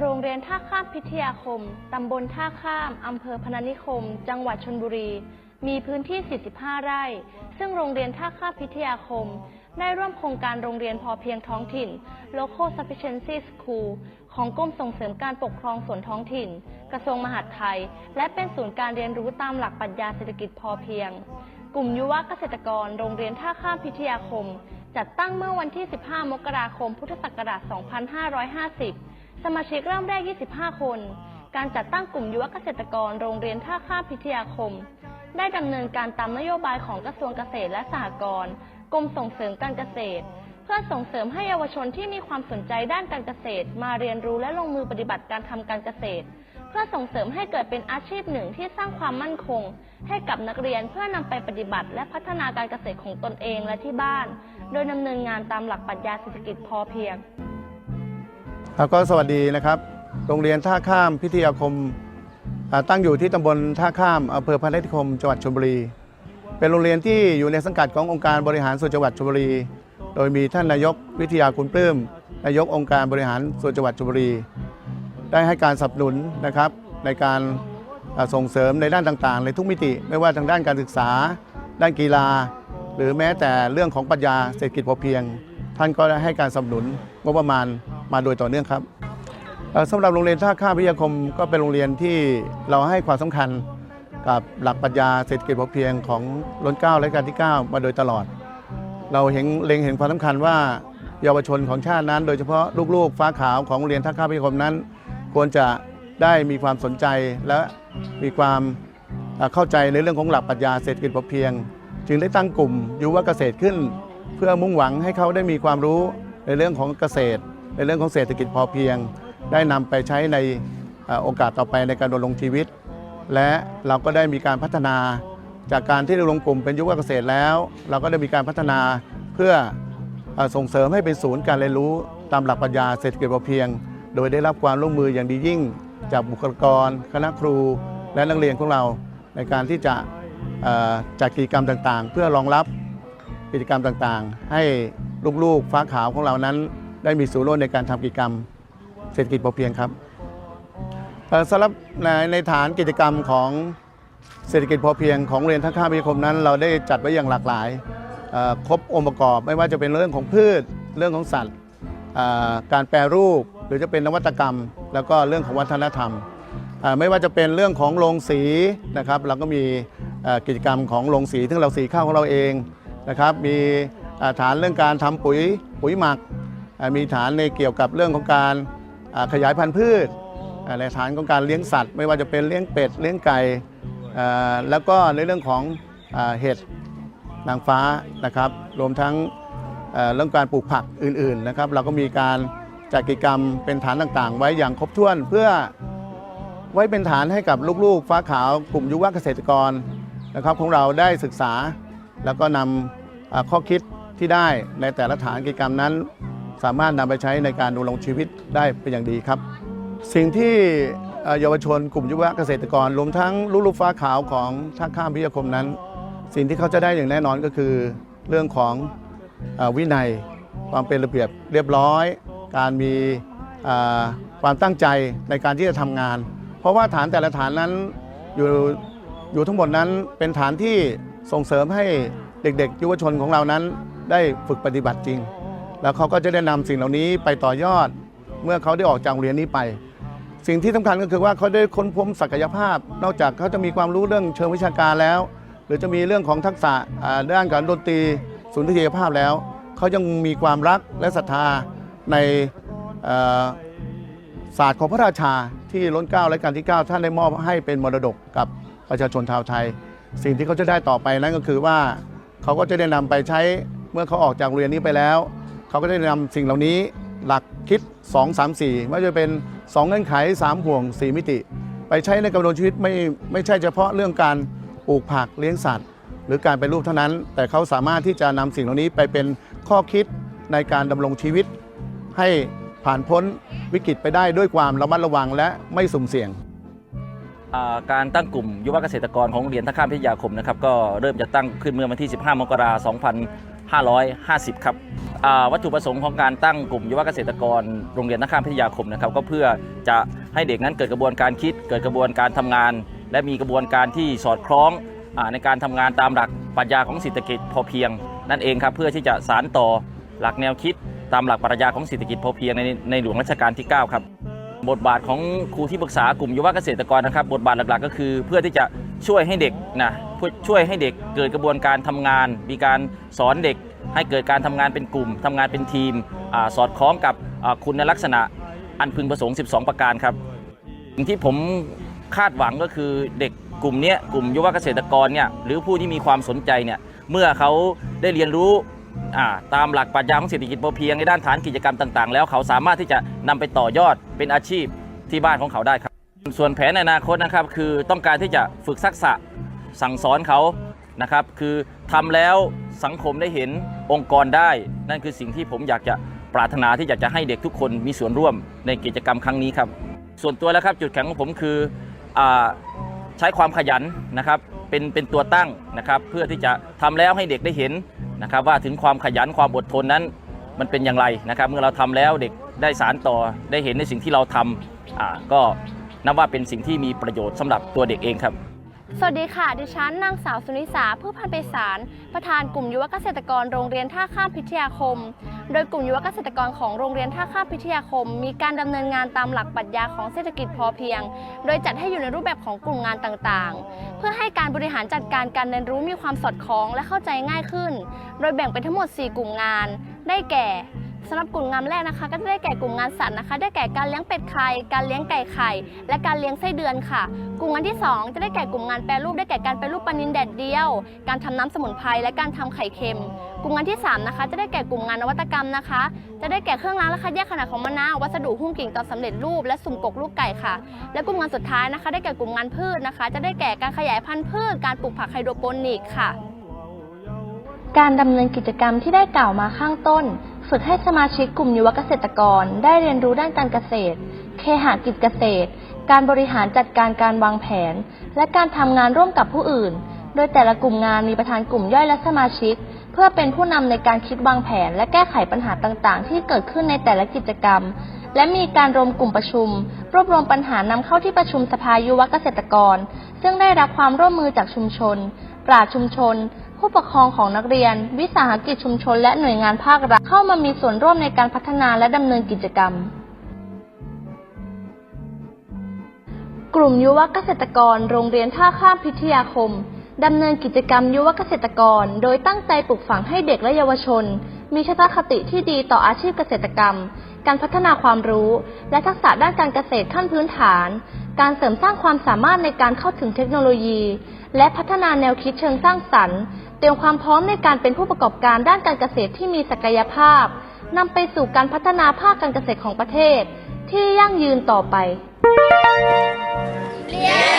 โรงเรียนท่าข้ามพิทยาคม ตำบลท่าข้าม อำเภอพนัสนิคม จังหวัดชนบุรี มีพื้นที่ 45 ไร่ ซึ่งโรงเรียนท่าข้ามพิทยาคม ได้ร่วมโครงการโรงเรียนพอเพียงท้องถิ่น Local Sufficiency School ของกรมส่งเสริมการปกครองส่วนท้องถิ่น กระทรวงมหาดไทย และเป็นศูนย์การเรียนรู้ตามหลักปรัชญาเศรษฐกิจพอเพียง กลุ่มยุวเกษตรกร โรงเรียนท่าข้ามพิทยาคม จัดตั้งเมื่อวันที่ 15 มกราคม พุทธศักราช 2550 สมาชิกเริ่มแรก 25 คน การจัดตั้งกลุ่มยุวเกษตรกรโรงเรียนท่าข้ามพิทยาคม ได้ดำเนินการตามนโยบายของกระทรวงเกษตรและสหกรณ์กรมส่งเสริมการเกษตร เพื่อส่งเสริมให้เยาวชนที่มีความสนใจด้านการเกษตร มาเรียนรู้และลงมือปฏิบัติการทำการเกษตร เพื่อส่งเสริมให้เกิดเป็นอาชีพหนึ่งที่สร้างความมั่นคง ให้กับนักเรียนเพื่อนำไปปฏิบัติ และพัฒนาการเกษตรของตนเองและที่บ้าน โดยดำเนินงานตามหลักปรัชญาเศรษฐกิจพอเพียง ครับก็สวัสดีนะครับ โรงเรียนท่าข้ามพิทยาคมตั้งอยู่ที่ตำบลท่าข้ามอำเภอพนัสนิคมจังหวัดชลบุรี เป็นโรงเรียนที่อยู่ในสังกัดขององค์การบริหารส่วนจังหวัดชลบุรี โดยมีท่านนายกวิทยาคุณปลื้มนายกองค์การบริหารส่วนจังหวัดชลบุรี ได้ให้การสนับสนุนนะครับในการส่งเสริมในด้านต่างๆ ในทุกมิติ ไม่ว่าทางด้านการศึกษา ด้านกีฬา หรือแม้แต่เรื่องของปรัชญาเศรษฐกิจพอเพียง ท่านก็ได้ให้การสนับสนุนงบประมาณ มาโดยต่อเนื่องครับสำหรับโรงเรียนท่าข้ามพิทยาคมก็เป็นโรงเรียนที่เราให้ความสำคัญกับหลักปรัชญาเศรษฐกิจพอเพียงของรัชกาและการที่ 9 มาโดยตลอด เราเห็นเล็งเห็นความสำคัญว่าเยาวชนของชาตินั้น โดยเฉพาะลูกๆ ฟ้าขาวของโรงเรียนท่าข้ามพิทยาคมนั้น ควรจะได้มีความสนใจและมีความเอ่อเข้าใจในเรื่องของหลักปรัชญาเศรษฐกิจพอเพียง จึงได้ตั้งกลุ่มยุวเกษตรขึ้น เพื่อมุ่งหวังให้เขาได้มีความรู้ในเรื่องของเกษตร ในเรื่องของเศรษฐกิจพอเพียง ได้นำไปใช้ในโอกาสต่อไปในการดำรงชีวิต และเราก็ได้มีการพัฒนา จากการที่เราลงกลุ่มเป็นยุวเกษตรแล้ว เราก็ได้มีการพัฒนาเพื่ออส่งเสริมให้เป็นศูนย์การเรียนรู้ตามหลักปรัชญาเศรษฐกิจพอเพียง โดยได้รับความร่วมมืออย่างดียิ่ง จากบุคลากร คณะครู และนักเรียนของเราในการที่จะจัดกิจกรรมต่างๆ เพื่อรองรับกิจกรรมต่างๆ ให้ลูกๆฟ้าขาวของเรานั้น ได้มีส่วนร่วมในการทำกิจกรรมเศรษฐกิจพอเพียงครับสำหรับในฐานกิจกรรมของเศรษฐกิจพอเพียงของเรียนท่าข้ามพิคมนั้น เราได้จัดไว้อย่างหลากหลายครบองค์ประกอบไม่ว่าจะเป็นเรื่องของพืชเรื่องของสัตว์การแปรรูปหรือจะเป็นนวัตกรรม แล้วก็เรื่องของวัฒนธรรม ไม่ว่าจะเป็นเรื่องของโรงสีนะครับ เราก็มีกิจกรรมของโรงสีซึ่งเราสีข้าวของเราเองนะครับ มีฐานเรื่องการทำปุ๋ยปุ๋ยหมัก มีฐานในเกี่ยวกับเรื่องของการขยายพันธุ์พืช ในฐานของการเลี้ยงสัตว์ ไม่ว่าจะเป็นเลี้ยงเป็ดเลี้ยงไก่แล้วก็ในเรื่องของเห็ดนางฟ้านะครับ รวมทั้งเรื่องการปลูกผักอื่นๆนะครับ เราก็มีการจัดกิจกรรมเป็นฐานต่างๆ ไว้อย่างครบถ้วนเพื่อไว้เป็นฐานให้กับลูกๆ ฟ้าขาวกลุ่มยุวเกษตรกรนะครับของเราได้ศึกษาแล้วก็นำอ่าข้อคิดที่ได้ในแต่ละฐานกิจกรรมนั้น สามารถนำไปใช้ในการดำรงชีวิตได้เป็นอย่างดีครับ สิ่งที่เยาวชนกลุ่มยุวเกษตรกรรวมทั้งลูกลูกฟ้าขาวของท่าข้ามพิยาคมนั้น สิ่งที่เขาจะได้อย่างแน่นอนก็คือ เรื่องของอวินัยความเป็นระเบียบเรียบร้อย การมีความตั้งใจในการที่จะทำงาน เพราะว่าฐานแต่ละฐานนั้นอยู่อยู่ทั้งหมดนั้นเป็นฐานที่ส่งเสริมให้เด็กๆ ยุวชนของเรานั้นได้ฝึกปฏิบัติจริง แล้วเขาก็จะได้นำสิ่งเหล่านี้ไปต่อยอด เมื่อเขาได้ออกจากโรงเรียนนี้ไป สิ่งที่สำคัญก็คือว่าเขาได้ค้นพบศักยภาพ นอกจากเขาจะมีความรู้เรื่องเชิงวิชาการแล้ว หรือจะมีเรื่องของทักษะด้านการดนตรีสุนทรียภาพแล้ว เขายังมีความรักและศรัทธาในศาสตร์ของพระราชาที่ล้นเกล้าและการที่ 9 ท่านได้มอบให้เป็นมรดกกับประชาชนชาวไทย สิ่งที่เขาจะได้ต่อไปนั้นก็คือว่าเขาก็จะได้นำไปใช้เมื่อเขาออกจากโรงเรียนนี้ไปแล้ว เขาก็ได้นำสิ่งเหล่านี้หลักคิด 2 3 4 ไม่ว่าจะเป็น 2 เงื่อนไข 3 ห่วง 4 มิติ ไปใช้ในการดำรงชีวิตไม่ไม่ใช่เฉพาะเรื่องการปลูกผักเลี้ยงสัตว์ หรือการเป็นรูปเท่านั้น แต่เขาสามารถที่จะนำสิ่งเหล่านี้ไปเป็นข้อคิดในการดำรงชีวิต ให้ผ่านพ้นวิกฤตไปได้ด้วยความระมัดระวังและไม่สุ่มเสี่ยงการตั้งกลุ่มยุวเกษตรกรของโรงเรียนท่าข้ามพิทยาคมนะครับก็เริ่มจะตั้งขึ้นเมื่อวันที่ 15 มกราคม 2550 ครับวัตถุประสงค์ของการตั้งกลุ่มยุวเกษตรกรโรงเรียนนักข้ามพิทยาคมนะครับก็เพื่อจะให้เด็กนั้นเกิดกระบวนการคิด เกิดกระบวนการทำงาน และมีกระบวนการที่สอดคล้องในการทำงานตามหลักปรัชญาของเศรษฐกิจพอเพียง นั่นเองครับเพื่อที่จะสานต่อหลักแนวคิด ตามหลักปรัชญาของเศรษฐกิจพอเพียงในในหลวงรัชกาลที่ 9 ครับ บทบาทของครูที่ปรึกษากลุ่มยุวเกษตรกรนะครับ บทบาทหลักๆ ก็คือเพื่อที่จะช่วยให้เด็กนะช่วยให้เด็กเกิดกระบวนการทำงาน มีการสอนเด็ก ให้เกิดการทำงานเป็นกลุ่มทำงานเป็นทีมอสอดคล้องกับคุณลักษณะอันพึงประสงค์ 12 ประการครับสิ่งที่ผมคาดหวังก็คือเด็กกลุ่มนี้กลุ่มยุวเกษตรกรเนี่ยหรือผู้ที่มีความสนใจเนี่ยเมื่อเขาได้เรียนรู้ ตามหลักปรัชญาของเศรษฐกิจพอเพียงในด้านฐานกิจกรรมต่าง ๆ แล้วเขาสามารถที่จะนำไปต่อยอดเป็นอาชีพที่บ้านของเขาได้ครับ ส่วนแผนในอนาคตนะครับคือต้องการที่จะฝึกทักษะสั่งสอนเขานะครับคือทำแล้วสังคมได้เห็นองค์กรได้ นั่นคือสิ่งที่ผมอยากจะปรารถนาที่อยากจะให้เด็กทุกคนมีส่วนร่วมในกิจกรรมครั้งนี้ครับ ส่วนตัวแล้วครับจุดแข็งของผมคืออใช้ความขยันนะครับเป็นเป็นตัวตั้งนะครับเพื่อที่จะทำแล้วให้เด็กได้เห็น นะครับว่าถึงความขยันความอดทนนั้นมันเป็นอย่างไรนะครับ เมื่อเราทำแล้วเด็กได้สารต่อได้เห็นในสิ่งที่เราทำก็นับว่าเป็นสิ่งที่มีประโยชน์สำหรับตัวเด็กเองครับ สวัสดีค่ะ ดิฉันนางสาวสุนิสาผู้พันไปสาร ประธานกลุ่มยุวเกษตรกรโรงเรียนท่าข้ามพิทยาคม โดยกลุ่มยุวเกษตรกรของโรงเรียนท่าข้ามพิทยาคม มีการดำเนินงานตามหลักปรัชญาของเศรษฐกิจพอเพียง โดยจัดให้อยู่ในรูปแบบของกลุ่มงานต่างๆ เพื่อให้การบริหารจัดการการเรียนรู้มีความสอดคล้องและเข้าใจง่ายขึ้น โดยแบ่งเป็นทั้งหมด 4 กลุ่มงาน ได้แก่ สำหรับกลุ่มงานแรกนะคะ ก็จะได้แก่กลุ่มงานสัตว์นะคะ ได้แก่การเลี้ยงเป็ดไข่ การเลี้ยงไก่ไข่ และการเลี้ยงไส้เดือนค่ะ กลุ่มงานที่ 2 จะได้แก่กลุ่มงานแปรรูปได้แก่การแปรรูปปลานิลแดดเดียว การทำน้ำสมุนไพรและการทำไข่เค็ม กลุ่มงานที่ 3 นะคะ จะได้แก่กลุ่มงานนวัตกรรมนะคะ จะได้แก่เครื่องล้างและคัดแยกขนาดของมะนาววัสดุหุ้มกิ่งตอนสำเร็จรูป และสุ่มกกลูกไก่ค่ะ และกลุ่มงานสุดท้ายนะคะ ได้แก่กลุ่มงานพืชนะคะ จะได้แก่การขยายพันธุ์พืช การปลูกผักไฮโดรโปนิกค่ะ การดำเนินกิจกรรมที่ได้กล่าวมาข้างต้น ฝึกให้สมาชิกกลุ่มยุวเกษตรกรได้เรียนรู้ด้านการเกษตร เคหกิจเกษตร การบริหารจัดการการวางแผน และการทำงานร่วมกับผู้อื่น โดยแต่ละกลุ่มงานมีประธานกลุ่มย่อยและสมาชิก เพื่อเป็นผู้นำในการคิดวางแผน และแก้ไขปัญหาต่างๆ ที่เกิดขึ้นในแต่ละกิจกรรม และมีการรวมกลุ่มประชุม รวบรวมปัญหานำเข้าที่ประชุมสภายุวเกษตรกร ซึ่งได้รับความร่วมมือจากชุมชน ปราชชุมชน ผู้ปกครองของนักเรียน วิสาหกิจชุมชน และหน่วยงานภาครัฐเข้ามามีส่วนร่วมในการพัฒนาและดำเนินกิจกรรม กลุ่มยุวเกษตรกร โรงเรียนท่าข้ามพิทยาคมดำเนินกิจกรรมยุวเกษตรกร โดยตั้งใจปลูกฝังให้เด็กและเยาวชน มีทัศนคติที่ดีต่ออาชีพเกษตรกรรม การพัฒนาความรู้ และทักษะด้านการเกษตรขั้นพื้นฐาน การเสริมสร้างความสามารถในการเข้าถึงเทคโนโลยี และพัฒนาแนวคิดเชิงสร้างสรรค์ เตรียมความพร้อมในการเป็นผู้ประกอบการด้านการเกษตรที่มีศักยภาพนำไปสู่การพัฒนาภาคการเกษตรของประเทศ ที่ยั่งยืนต่อไป เรียน